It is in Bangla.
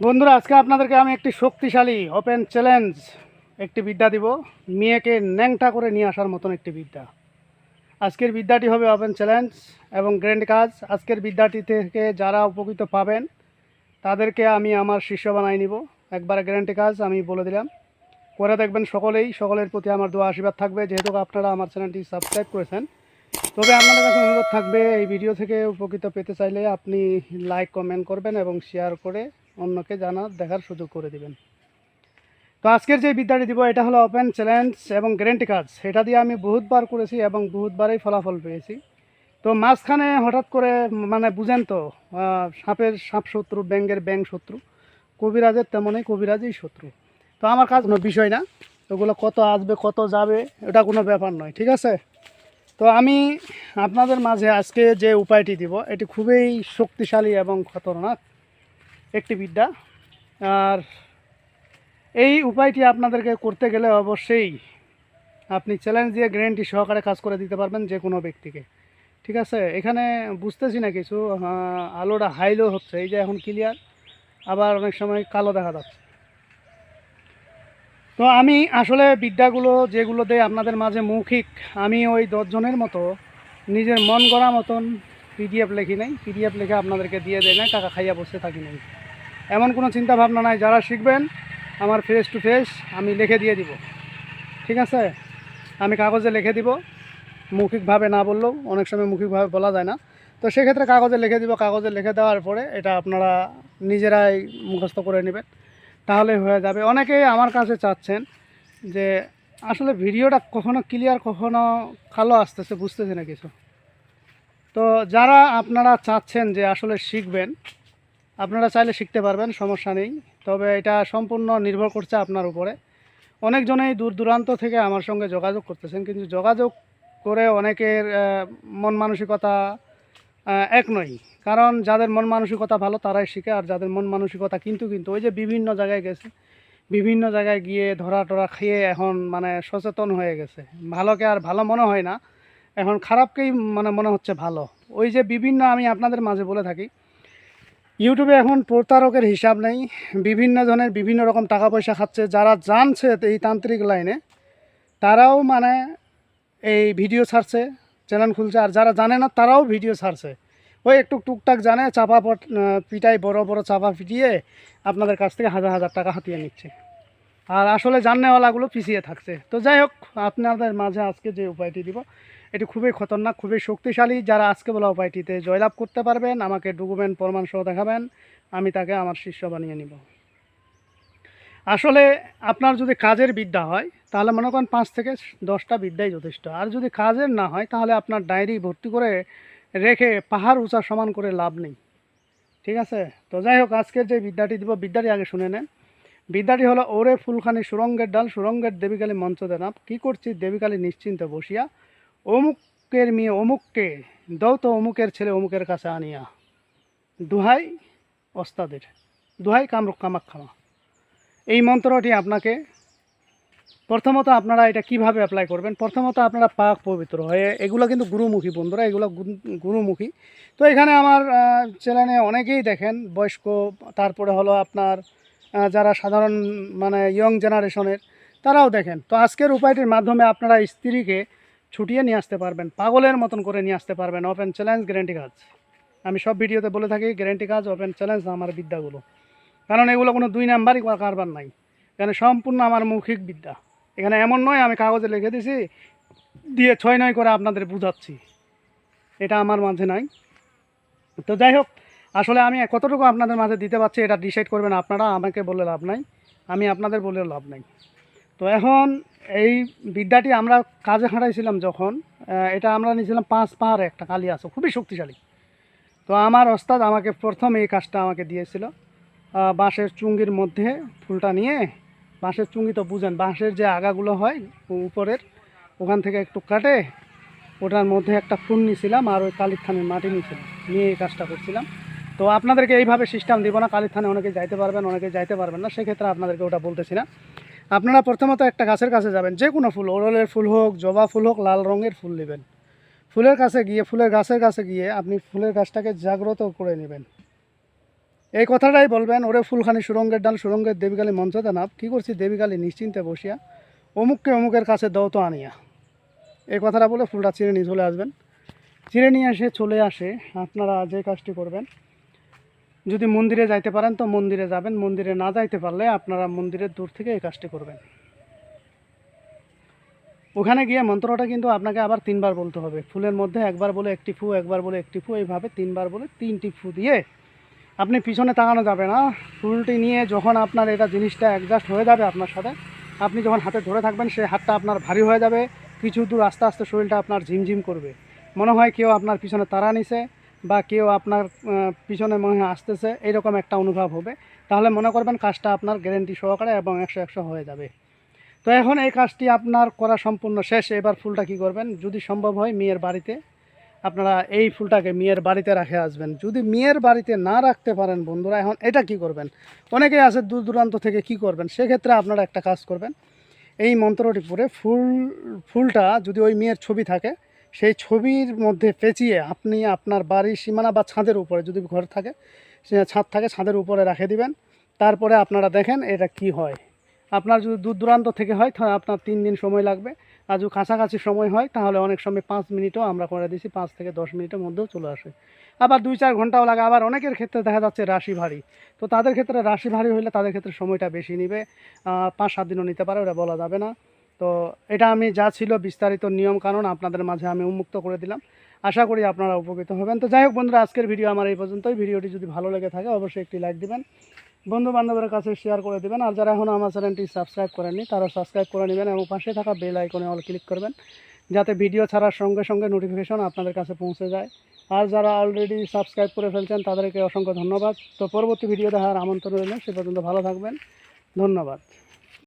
বন্ধুরা, আজকে আপনাদেরকে আমি একটি শক্তিশালী ওপেন চ্যালেঞ্জ একটি বিদ্যা দিব। মেয়েকে ন্যাংটা করে নিয়ে আসার মতন একটি বিদ্যা। আজকের বিদ্যাটি হবে ওপেন চ্যালেঞ্জ এবং গ্র্যান্ড কাজ। আজকের বিদ্যাটি থেকে যারা উপকৃত পাবেন, তাদেরকে আমি আমার শিষ্য বানাই নিব। একবারে গ্যারান্টি কাজ আমি বলে দিলাম। করে দেখবেন সকলেই, সকলের প্রতি আমার দোয়া আশীর্বাদ থাকবে। যেহেতু আপনারা আমার চ্যানেলটি সাবস্ক্রাইব করেছেন, তবে আপনাদের কাছে অনুরোধ থাকবে, এই ভিডিও থেকে উপকৃত পেতে চাইলে আপনি লাইক কমেন্ট করবেন এবং শেয়ার করে অন্যকে জানা দেখার সুযোগ করে দিবেন। তো আজকের যে বিদ্যাটি দিব, এটা হলো ওপেন চ্যালেঞ্জ এবং গ্যারেন্টি কাজ এটা দিয়ে আমি বহুতবার করেছি এবং বহুতবারই ফলাফল পেয়েছি। তো মাঝখানে হঠাৎ করে মানে বুঝেন তো সাপের সাপ শত্রু ব্যাঙ্গের ব্যাং শত্রু, কবিরাজের তেমনই কবিরাজই শত্রু। তো আমার কাজ কোনো বিষয় না, ওগুলো কত আসবে, কত যাবে, এটা কোনো ব্যাপার নয়, ঠিক আছে? তো আমি আপনাদের মাঝে আজকে যে উপায়টি দিব, এটি খুবই শক্তিশালী এবং খতরনাক। একটি বিদ্যা। আর এই উপায়টি আপনাদেরকে করতে গেলে অবশ্যই আপনি চ্যালেঞ্জ দিয়ে গ্যারেন্টি সহকারে কাজ করে দিতে পারবেন যে কোনো ব্যক্তিকে। ঠিক আছে? এখানে বুঝতেছি না কিছু। আলোটা হাইলো হচ্ছে। এই যে এখন ক্লিয়ার আবার অনেক সময় কালো দেখা যাচ্ছে। তো আমি আসলে বিদ্যাগুলো যেগুলো দেয় আপনাদের মাঝে মৌখিক, আমি ওই দশজনের মতো নিজের মন গড়া মতন পিডিএফ লেখি নাই। পিডিএফ লিখে আপনাদেরকে দিয়ে দেয় নাই, টাকা খাইয়া বসে থাকি নাই। এমন কোনো চিন্তা ভাবনা নাই, যারা শিখবেন আমার ফেস টু ফেস আমি লিখে দিয়ে দিব। ঠিক আছে? আমি কাগজে লিখে দিব। মৌখিকভাবে না বললেও অনেক সময় মৌখিকভাবে বলা যায় না। তো সেক্ষেত্রে কাগজে লিখে দিব। কাগজে লিখে দেওয়ার পরে এটা আপনারা নিজেরাই মুখস্থ করে নেবেন। তাহলে হয়ে যাবে। অনেকেই আমার কাছে চাচ্ছেন যে আসলে ভিডিওটা কখনো ক্লিয়ার কখনো কালো আসতেছে, বুঝতেছে না কিছু। তো যারা আপনারা চাচ্ছেন যে আসলে শিখবেন আপনারা চাইলে শিখতে পারবেন, সমস্যা নেই। তবে এটা সম্পূর্ণ নির্ভর করছে আপনার উপরে। অনেকজনেই দূর দূরান্ত থেকে আমার সঙ্গে যোগাযোগ করতেছেন, কিন্তু যোগাযোগ করে অনেকের মন মানসিকতা এক নয় কারণ যাদের মন মানসিকতা ভালো তারাই শিখে, আর যাদের মন মানসিকতা কিন্তু কিন্তু ওই যে বিভিন্ন জায়গায় গেছে, বিভিন্ন জায়গায় গিয়ে ধরা টরা খেয়ে এখন মানে সচেতন হয়ে গেছে। ভালোকে আর ভালো মনে হয় না, এখন খারাপকেই মানে মনে হচ্ছে ভালো। ওই যে বিভিন্ন আমি আপনাদের মাঝে বলে থাকি ইউটিউবে এখন প্রতারকের হিসাব নেই। বিভিন্ন ধরনের বিভিন্ন রকম টাকা পয়সা খাচ্ছে। যারা জানছে এই তান্ত্রিক লাইনে, তারাও মানে এই ভিডিও ছাড়ছে, চ্যানেল খুলছে। আর যারা জানে না, তারাও ভিডিও ছাড়ছে। ওই একটু টুকটাক জানে, চাপা পিটাই বড় বড় চাপা পিটিয়ে আপনাদের কাছ থেকে হাজার হাজার টাকা হাতিয়ে নিচ্ছে। আর আসলে জাননেওয়ালাগুলো পিছিয়ে থাকছে। তো যাই হোক, আপনাদের মাঝে আজকে যে উপায়টি দিব, এটি খুবই খতরনাক, খুবই শক্তিশালী। যারা আজকে বলা উপায়টিতে জয়লাভ করতে পারবেন, আমাকে ডকুমেন্ট প্রমাণ সহ দেখাবেন, আমি তাকে আমার শিষ্য বানিয়ে নিব। আসলে আপনার যদি কাজের বিদ্যা হয়, তাহলে মনে করেন পাঁচ থেকে দশটা বিদ্যাই যথেষ্ট। আর যদি কাজের না হয়, তাহলে আপনার ডায়েরি ভর্তি করে রেখে পাহাড় উঁচা সমান করে লাভ নেই। ঠিক আছে? তো যাই হোক, আজকের যে বিদ্যাটি দিব, বিদ্যাটি আগে শুনে নেন। বিদ্যাটি হলো ওরে ফুলখানি সুরঙ্গের ডাল, সুরঙ্গের দেবীকালী মঞ্চ দেনাপ কী করছি? দেবীকালী নিশ্চিন্তে বসিয়া। অমুকের মেয়ে, অমুককে, দৌত অমুকের ছেলে অমুকের কাছে আনিয়া দুহাই অস্তাদের দুহাই কামরুক কামাক্ষামা এই মন্ত্রটি আপনাকে প্রথমত আপনারা এটা কীভাবে অ্যাপ্লাই করবেন? প্রথমত আপনারা পাক পবিত্র হয়ে, এগুলো কিন্তু গুরুমুখী বন্ধুরা, এগুলো গুরুমুখী। তো এখানে আমার চ্যানেলে অনেকেই দেখেন, বয়স্ক, তারপরে হলো আপনার যারা সাধারণ মানে ইয়ং জেনারেশনের তারাও দেখেন। তো আজকের উপায়টির মাধ্যমে আপনারা স্ত্রীকে ছুটিয়ে নিয়ে আসতে পারবেন, পাগলের মতন করে নিয়ে আসতে পারবেন ওপেন চ্যালেঞ্জ গ্যারেন্টি কাজ। আমি সব ভিডিওতে বলে থাকি গ্যারেন্টি কাজ ওপেন চ্যালেঞ্জ আমার বিদ্যাগুলো। কারণ এগুলো কোনো দুই নাম্বারই কারবার নাই। এখানে সম্পূর্ণ আমার মৌখিক বিদ্যা। এখানে এমন নয়, আমি কাগজে লিখে দিছি, দিয়ে ছয় নয় করে আপনাদের বুঝাচ্ছি। এটা আমার মাঝে নাই। তো যাই হোক আসলে আমি কতটুকু আপনাদের মাঝে দিতে পারছি এটা ডিসাইড করবেন আপনারা, আমাকে বলে লাভ নাই, আমি আপনাদের বলে লাভ নাই। তো এখন এই বিদ্যাটি আমরা কাজে খাটাইছিলাম যখন এটা আমরা নিয়েছিলাম পাঁচ পাহাড়ে, একটা কালি আছে, খুবই শক্তিশালী। তো আমার ওস্তাদ আমাকে প্রথম এই কাজটা আমাকে দিয়েছিল বাঁশের চুঙ্গির মধ্যে ফুলটা নিয়ে, বাঁশের চুঙ্গি তো বুঝেন, বাঁশের যে আগাগুলো হয় উপরের, ওখান থেকে একটু কাটে, ওটার মধ্যে একটা ফুল নিয়েছিলাম আর ওই কালির থানের মাটি নিয়েছিলাম, নিয়ে এই কাজটা করছিলাম। তো আপনাদেরকে এইভাবে সিস্টেম দিব না, কালির থানে অনেকে যাইতে পারবেন অনেকে যাইতে পারবেন না, সেক্ষেত্রে আপনাদেরকে ওটা বলতেছি না। আপনারা প্রথমত একটা গাছের কাছে যাবেন, যে কোনো ফুল, ওরলের ফুল হোক, জবা ফুল হোক, লাল রঙের ফুল নেবেন। ফুলের কাছে গিয়ে, ফুলের গাছের কাছে গিয়ে আপনি ফুলের গাছটাকে জাগ্রত করে নেবেন। এই কথাটাই বলবেন, ওরে ফুলখানি সুরঙ্গের ডাল, সুরঙ্গের দেবীকালী মঞ্চতে নাপ, কী করছি দেবীকালী নিশ্চিন্তে বসিয়া? অমুককে অমুকের কাছে দাও তো আনিয়া। এই কথাটা বলে ফুলটা চিড়ে নিয়ে চলে আসবেন। চিড়ে নিয়ে এসে চলে আসে, আপনারা যে কাজটি করবেন যদি মন্দিরে যাইতে পারেন তো মন্দিরে যাবেন। মন্দিরে না যাইতে পারলে আপনারা মন্দিরের দূর থেকে এই কাজটি করবেন। ওখানে গিয়ে মন্ত্রটা কিন্তু আপনাকে আবার তিনবার বলতে হবে। ফুলের মধ্যে একবার বলে একটি ফু, একবার বলে একটি ফু, এইভাবে তিনবার বলে তিনটি ফু দিয়ে আপনি পিছনে তাকানো যাবে না। ফুলটি নিয়ে যখন আপনার এটা জিনিসটা অ্যাডজাস্ট হয়ে যাবে আপনার সাথে, আপনি যখন হাতে ধরে থাকবেন, সেই হাতটা আপনার ভারী হয়ে যাবে। কিছু দূর আস্তে আস্তে শরীরটা আপনার ঝিমঝিম করবে। মনে হয় কেউ আপনার পিছনে তাড়া নিছে। বা কেউ আপনার পিছনে মনে হয় আসতেছে, এরকম একটা অনুভব হবে। তাহলে মনে করবেন কাজটা আপনার গ্যারেন্টি সহকারে এবং একশো একশো হয়ে যাবে। তো এখন এই কাজটি আপনার করা সম্পূর্ণ শেষ। এবার ফুলটা কি করবেন? যদি সম্ভব হয় মেয়ের বাড়িতে, আপনারা এই ফুলটাকে মেয়ের বাড়িতে রাখে আসবেন। যদি মেয়ের বাড়িতে না রাখতে পারেন বন্ধুরা, এখন এটা কি করবেন? অনেকেই আছে দূর দূরান্ত থেকে কি করবেন? সেক্ষেত্রে আপনারা একটা কাজ করবেন। এই মন্ত্রটি পরে ফুল, ফুলটা যদি ওই মেয়ের ছবি থাকে সেই ছবির মধ্যে পেঁচিয়ে আপনি আপনার বাড়ির সীমানা বা ছাদের উপরে যদি ঘর থাকে ছাদ থাকে, ছাদের উপরে রেখে দিবেন। তারপরে আপনারা দেখেন এটা কি হয়। আপনার যদি দূর দূরান্ত থেকে হয় তাহলে আপনার তিন দিন সময় লাগবে। আর যদি কাছাকাছি সময় হয়, তাহলে অনেক সময় পাঁচ মিনিটও আমরা করে দিছি, পাঁচ থেকে দশ মিনিটের মধ্যেও চলে আসে। আবার দুই চার ঘন্টাও লাগে। আবার অনেকের ক্ষেত্রে দেখা যাচ্ছে রাশি ভারী। তো তাদের ক্ষেত্রে রাশি ভারী হলে তাদের ক্ষেত্রে সময়টা বেশি নেবে। পাঁচ সাত দিনও নিতে পারে, ওটা বলা যাবে না। তো এটা আমি যা ছিল বিস্তারিত নিয়ম কানুন আপনাদের মাঝে আমি উন্মুক্ত করে দিলাম। আশা করি আপনারা উপকৃত হবেন। তো যাই হোক বন্ধুরা, আজকের ভিডিও আমার এই পর্যন্তই। ভিডিওটি যদি ভালো লেগে থাকে, অবশ্যই একটি লাইক দিবেন। বন্ধু বান্ধবের কাছে শেয়ার করে দেবেন। আর যারা এখনও আমার চ্যানেলটি সাবস্ক্রাইব করেননি, তারা সাবস্ক্রাইব করে নেবেন এবং পাশে থাকা বেল আইকনে অল ক্লিক করবেন, যাতে ভিডিও ছাড়ার সঙ্গে সঙ্গে নোটিফিকেশন আপনাদের কাছে পৌঁছে যায়। আর যারা অলরেডি সাবস্ক্রাইব করে ফেলছেন, তাদেরকে অসংখ্য ধন্যবাদ। তো পরবর্তী ভিডিও দেখার আমন্ত্রণ রইল। সে পর্যন্ত ভালো থাকবেন। ধন্যবাদ।